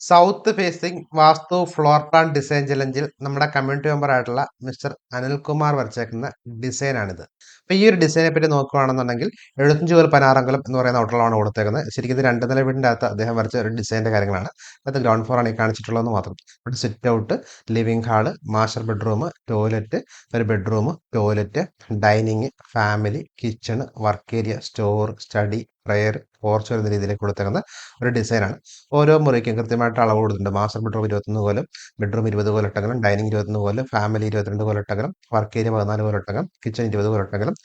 South facing vastu floor plan design ചലഞ്ചിൽ നമ്മുടെ community member ആയിട്ടുള്ള mister Anilkumar വരച്ചേക്കുന്ന ഡിസൈനാണിത് അപ്പോൾ ഈ ഒരു ഡിസൈനെ പറ്റി നോക്കുകയാണെന്നുണ്ടെങ്കിൽ എഴുപത്തഞ്ച് പേർ പനാറങ്കലം എന്ന് പറയുന്ന ഹോട്ടലാണ് കൊടുത്തേക്കുന്നത്. ശരിക്കും ഇത് രണ്ട് നില വീടിന്റെ അകത്ത് അദ്ദേഹം വരച്ച ഒരു ഡിസൈന്റെ കാര്യങ്ങളാണ്. അത് ഗ്രൗണ്ട് ഫ്ലോറാണ് ഈ കാണിച്ചിട്ടുള്ളതെന്ന് മാത്രം. ഇവിടെ sit out living hall master bedroom toilet ഒരു bedroom toilet dining family kitchen work area store study prayer porch എന്ന രീതിയിലേക്ക് കൊടുത്തേക്കുന്ന ഒരു ഡിസൈനാണ് ഓരോ മുറിക്കും കൃത്യമായിട്ട് അളവ് കൊടുത്തിട്ടുണ്ട്. മാസ്റ്റർ ബെഡ്റൂം ഇരുപത്തൊന്ന് പോലും ബെഡ്റൂം ഇരുപത് കോലട്ടകലും ഡൈനിങ് ഇരുപത്തൊന്ന് പോലും ഫാമിലി ഇരുപത്തിരണ്ട് കോലട്ടകലും വർക്ക് ഏരിയ പതിനാല് കോലട്ടകം കിച്ചൺ ഇരുപത് കോലട്ടകലും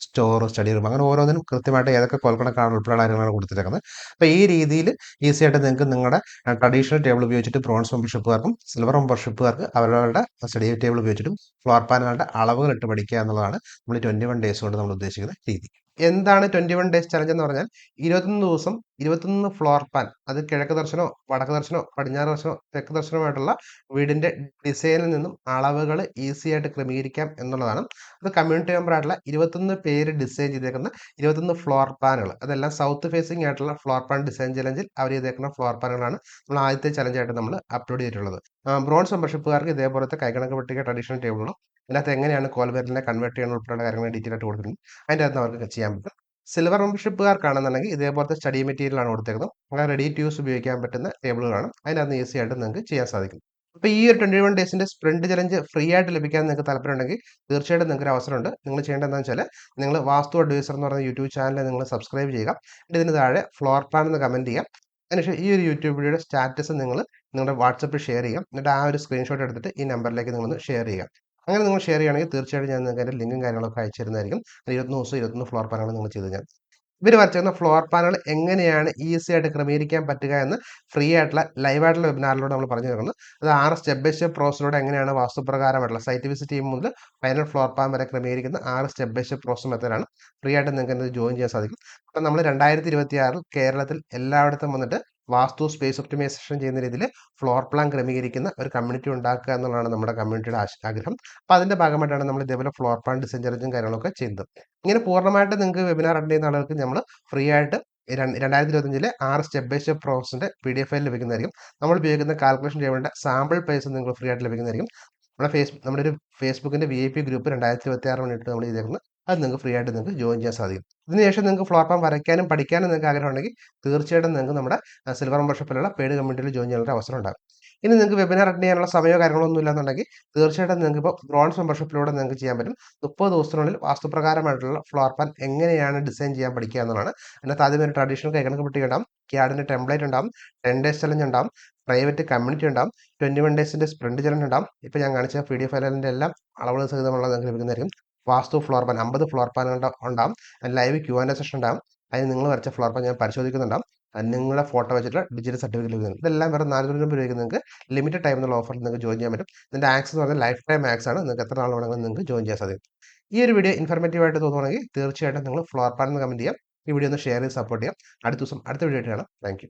സ്റ്റോർ സ്റ്റഡി റൂം അങ്ങനെ ഓരോന്നിനും കൃത്യമായിട്ട് ഏതൊക്കെ കോൽക്കണക്കാണ് ഉൾപ്പെടെയുള്ള കാര്യങ്ങളാണ് കൊടുത്തിരിക്കുന്നത്. അപ്പോൾ ഈ രീതിയിൽ ഈസി ആയിട്ട് നിങ്ങൾക്ക് നിങ്ങളുടെ ട്രഡീഷണൽ ടേബിൾ ഉപയോഗിച്ചിട്ട് ബ്രോൺസ് മെമ്പർഷിപ്പുകാർക്കും സിൽവർ മെമ്പർഷിപ്പുകാർക്ക് അവരവരുടെ സ്റ്റഡി ടേബിൾ ഉപയോഗിച്ചിട്ടും ഫ്ലോർ പാനുകളുടെ അളവുകൾ ഇട്ട് പഠിക്കുക എന്നുള്ളതാണ് നമ്മൾ ട്വന്റി വൺ ഡേയ്സ് കൊണ്ട് നമ്മൾ ഉദ്ദേശിക്കുന്ന രീതി. എന്താണ് ട്വന്റി വൺ ഡേയ്സ് ചലഞ്ച് എന്ന് പറഞ്ഞാൽ ഇരുപത്തൊന്ന് ദിവസം ഇരുപത്തൊന്ന് ഫ്ലോർ പാൻ അത് കിഴക്ക് ദർശനോ വടക്ക് ദർശനോ പടിഞ്ഞാറ് ദർശനോ തെക്ക് ദർശനമായിട്ടുള്ള വീടിന്റെ ഡിസൈനിൽ നിന്നും അളവുകൾ ഈസി ആയിട്ട് ക്രമീകരിക്കാം എന്നുള്ളതാണ്. അത് കമ്മ്യൂണിറ്റി മെമ്പർ ആയിട്ടുള്ള ഇരുപത്തൊന്ന് പേര് ഡിസൈൻ ചെയ്തേക്കുന്ന ഇരുപത്തൊന്ന് ഫ്ലോർ പാനുകൾ അതെല്ലാം സൗത്ത് ഫേസിംഗ് ആയിട്ടുള്ള ഫ്ലോർ പാൻ ഡിസൈൻ ചലഞ്ചിൽ അവർ ചെയ്തേക്കുന്ന ഫ്ലോർ പാനുകളാണ് നമ്മൾ ആദ്യത്തെ ചലഞ്ചായിട്ട് നമ്മൾ അപ്ലോഡ് ചെയ്തിട്ടുള്ളത്. ബ്രോൺസ് മെമ്പർഷിപ്പുകാർക്ക് ഇതേപോലത്തെ കൈകണക്ക് പട്ടിക ട്രഡീഷണൽ ടേബിളുകളും അതിനകത്ത് എങ്ങനെയാണ് കോൽബെറിനെ കൺവേർട്ട് ചെയ്യുന്ന ഉൾപ്പെടെയുള്ള കാര്യങ്ങൾ ഡീറ്റെയിൽ ആയിട്ട് കൊടുത്തിട്ടുണ്ട് അതിന്റെ അകത്ത് അവർക്ക് ചെയ്യാൻ പറ്റും. സിൽവർ മെമ്പർഷിപ്പുകാർക്കാണെന്നുണ്ടെങ്കിൽ ഇതേപോലത്തെ സ്റ്റഡി മെറ്റീരിയൽ ആണ് കൊടുത്തേക്കുന്നത്. അങ്ങനെ റെഡി ടു യൂസ് ഉപയോഗിക്കാൻ പറ്റുന്ന ടേബിളുകളാണ് അതിനകത്ത് ഈസി ആയിട്ട് നിങ്ങൾക്ക് ചെയ്യാൻ സാധിക്കും. അപ്പോൾ ഈ ഒരു ട്വന്റി വൺ ഡേയ്സിന്റെ സ്പ്രിന്റ് ചലഞ്ച് ഫ്രീ ആയിട്ട് ലഭിക്കാൻ നിങ്ങൾക്ക് താല്പര്യമുണ്ടെങ്കിൽ തീർച്ചയായിട്ടും നിങ്ങൾക്ക് ഒരു അവസരമുണ്ട്. നിങ്ങൾ ചെയ്യേണ്ടത് എന്താണെന്ന് വെച്ചാൽ നിങ്ങൾ വാസ്തു അഡ്വൈസർ എന്ന് പറയുന്ന യൂട്യൂബ് ചാനൽ നിങ്ങൾ സബ്സ്ക്രൈബ് ചെയ്യുക. എന്നിട്ട് ഇതിന് താഴെ ഫ്ലോർ പ്ലാൻ എന്ന് കമന്റ് ചെയ്യുക അതിനുശേഷം ഈ ഒരു യൂട്യൂബ് വീഡിയോയുടെ സ്റ്റാറ്റസ് നിങ്ങൾ നിങ്ങളുടെ വാട്സപ്പിൽ ഷെയർ ചെയ്യുക. എന്നിട്ട് ആ ഒരു സ്ക്രീൻഷോട്ട് എടുത്തിട്ട് ഈ നമ്പറിലേക്ക് നിങ്ങൾ ഷെയർ ചെയ്യാം അങ്ങനെ നിങ്ങൾ ഷെയർ ചെയ്യുകയാണെങ്കിൽ തീർച്ചയായിട്ടും ഞാൻ നിങ്ങൾക്ക് അതിന്റെ ലിങ്കും കാര്യങ്ങളൊക്കെ അയച്ചു തരുന്നതായിരിക്കും ഇരുപത്തൊന്ന് ദിവസം ഇരുപത്തൊന്ന് ഫ്ലോർ പാനുകൾ നിങ്ങൾ ചെയ്ത് ഞാൻ ഇവർ വരച്ചിരുന്ന ഫ്ലോർ പാനുകൾ എങ്ങനെയാണ് ഈസി ആയിട്ട് ക്രമീകരിക്കാൻ പറ്റുക എന്ന് ഫ്രീ ആയിട്ടുള്ള ലൈവ് ആയിട്ടുള്ള വെബിനാറിലൂടെ നമ്മൾ പറഞ്ഞു തരുന്നത് അത് ആറ് സ്റ്റെപ്പ് ബൈ സ്റ്റെപ്പ് പ്രോസസ്സിലൂടെ എങ്ങനെയാണ് വാസ്തുപ്രകാരമായിട്ടുള്ള സൈറ്റ് വിസിറ്റ് ചെയ്യുമ്പോൾ മുതൽ ഫൈനൽ ഫ്ലോർ പാൻ വരെ ക്രമീകരിക്കുന്ന ആറ് സ്റ്റെപ്പ് ബൈ സ്റ്റെപ്പ് പ്രോസസ് മെത്തേഡാണ് ഫ്രീ ആയിട്ട് നിങ്ങൾക്ക് ജോയിൻ ചെയ്യാൻ സാധിക്കും. അപ്പം നമ്മൾ രണ്ടായിരത്തി ഇരുപത്തി കേരളത്തിൽ എല്ലായിടത്തും വന്നിട്ട് വാസ്തു സ്പേസ് ഒപ്റ്റിമൈസേഷൻ ചെയ്യുന്ന രീതിയിൽ ഫ്ലോർ പ്ലാൻ ക്രമീകരിക്കുന്ന ഒരു കമ്മ്യൂണിറ്റി ഉണ്ടാക്കുക എന്നുള്ളതാണ് നമ്മുടെ കമ്മ്യൂണിറ്റിയുടെ ആഗ്രഹം. അപ്പോൾ അതിന്റെ ഭാഗമായിട്ടാണ് നമ്മൾ ഇതേപോലെ ഫ്ലോർ പ്ലാൻ ഡിസൈൻ ചലഞ്ചും കാര്യങ്ങളൊക്കെ ചെയ്തത് ഇങ്ങനെ പൂർണമായിട്ട് നിങ്ങൾക്ക് വെബിനാർ അറ്റൻഡ് ചെയ്യുന്ന ആളുകൾക്ക് നമ്മൾ ഫ്രീ ആയിട്ട് രണ്ടായിരത്തി ഇരുപത്തഞ്ചിലെ ആറ് സ്റ്റെപ്പ് ബൈ സ്റ്റെപ്പ് പ്രോസസിന്റെ പി ഡി എഫ് ഫയൽ ലഭിക്കുന്നതായിരിക്കും. നമ്മൾ ഉപയോഗിക്കുന്ന കാൽക്കുലേഷൻ ചെയ്യേണ്ട സാമ്പിൾ പേസ് നിങ്ങൾ ഫ്രീ ആയിട്ട് ലഭിക്കുന്നതായിരിക്കും. നമ്മുടെ ഫേസ് നമ്മുടെ ഒരു ഫേസ്ബുക്കിന്റെ വി ഐ പി ഗ്രൂപ്പ് രണ്ടായിരത്തി ഇരുപത്തി ആറ് മണിയിട്ട് നമ്മൾ ചെയ്തേക്കുന്നത്. അത് നിങ്ങൾക്ക് ഫ്രീ ആയിട്ട് നിങ്ങൾക്ക് ജോയിൻ ചെയ്യാൻ സാധിക്കും. ഇതിനുശേഷം നിങ്ങൾക്ക് ഫ്ലോർ പ്ലാൻ വരയ്ക്കാനും പഠിക്കാനും നിങ്ങൾക്ക് ആഗ്രഹമുണ്ടെങ്കിൽ തീർച്ചയായിട്ടും നിങ്ങൾക്ക് നമ്മുടെ സിൽവർ മെമ്പർഷിപ്പിലുള്ള പെയ്ഡ് കമ്മ്യൂണിറ്റിയിൽ ജോയിൻ ചെയ്യാനുള്ള അവസരം ഉണ്ടാകും. ഇനി നിങ്ങൾക്ക് വെബിനാർ അറ്റൻഡ് ചെയ്യാനുള്ള സമയമോ കാര്യങ്ങളൊന്നും ഇല്ലാന്നുണ്ടെങ്കിൽ തീർച്ചയായിട്ടും നിങ്ങൾക്ക് ഇപ്പോൾ ബ്രോൺസ് മെമ്പർഷിപ്പിലൂടെ നിങ്ങൾക്ക് ചെയ്യാൻ പറ്റും. മുപ്പത് ദിവസത്തിനുള്ളിൽ വാസ്തുപ്രകാരമായിട്ടുള്ള ഫ്ലോർ പ്ലാൻ എങ്ങനെയാണ് ഡിസൈൻ ചെയ്യാൻ പഠിക്കുക എന്നുള്ളതാണ്. അതിനകത്ത് ആദ്യം ഒരു ട്രഡീഷണൽ കൈകണക്ക് പെട്ടി ഉണ്ടാവും. ക്യാഡിന്റെ ടെംപ്ലേറ്റ് ഉണ്ടാവും. ടെൻ ഡേയ്സ് ചലഞ്ച് ഉണ്ടാവും. പ്രൈവറ്റ് കമ്മ്യൂണിറ്റി ഉണ്ടാവും. ട്വന്റി വൺ ഡേയ്സിന്റെ സ്പ്രിന്റ് ചലഞ്ച് ഉണ്ടാവും. ഇപ്പോൾ ഞാൻ കാണിച്ച പി ഡി എഫ് ഫയലിന്റെ എല്ലാം അളവുകൾ സഹിതമുള്ള നിങ്ങൾക്ക് ലഭിക്കുന്നതായിരിക്കും. വാസ്തു ഫ്ലോർ പ്ലാൻ അമ്പത് ഫ്ലോർ പാൻ ഉണ്ടാവും. ലൈവ് ക്യൂ ആൻഡ് സെഷൻ ഉണ്ടാവും. അതിന് നിങ്ങൾ വരച്ച ഫ്ലോർ പ്ലാൻ ഞാൻ പരിശോധിക്കുന്നുണ്ടാവും. നിങ്ങളുടെ ഫോട്ടോ വെച്ചിട്ട് ഡിജിറ്റൽ സർട്ടിഫിക്കറ്റ് ലഭിക്കുന്നത് ഇതെല്ലാം വെറും നാനൂറ് രൂപ രൂപയ്ക്ക് നിങ്ങൾക്ക് ലിമിറ്റഡ് ടൈം എന്നുള്ള ഓഫറിൽ നിങ്ങൾക്ക് ജോയിൻ ചെയ്യാൻ പറ്റും. ഇതിന്റെ ആക്സസ് എന്ന് പറഞ്ഞാൽ ലൈഫ് ടൈം ആക്സ് ആണ്. നിങ്ങൾക്ക് എത്ര നാൾ വേണമെങ്കിലും നിങ്ങൾക്ക് ജോയിൻ ചെയ്യാൻ സാധിക്കും. ഈ ഒരു വീഡിയോ ഇൻഫർമേറ്റീവ് ആയിട്ട് തോന്നുകയാണെങ്കിൽ തീർച്ചയായിട്ടും നിങ്ങൾ ഫ്ലോർ പ്ലാൻ എന്ന് കമന്റ് ചെയ്യാം. ഈ വീഡിയോ ഒന്ന് ഷെയർ ചെയ്ത് സപ്പോർട്ട് ചെയ്യാം. അടുത്ത ദിവസം അടുത്ത വീഡിയോ ആയിട്ട് കാണാം. താങ്ക്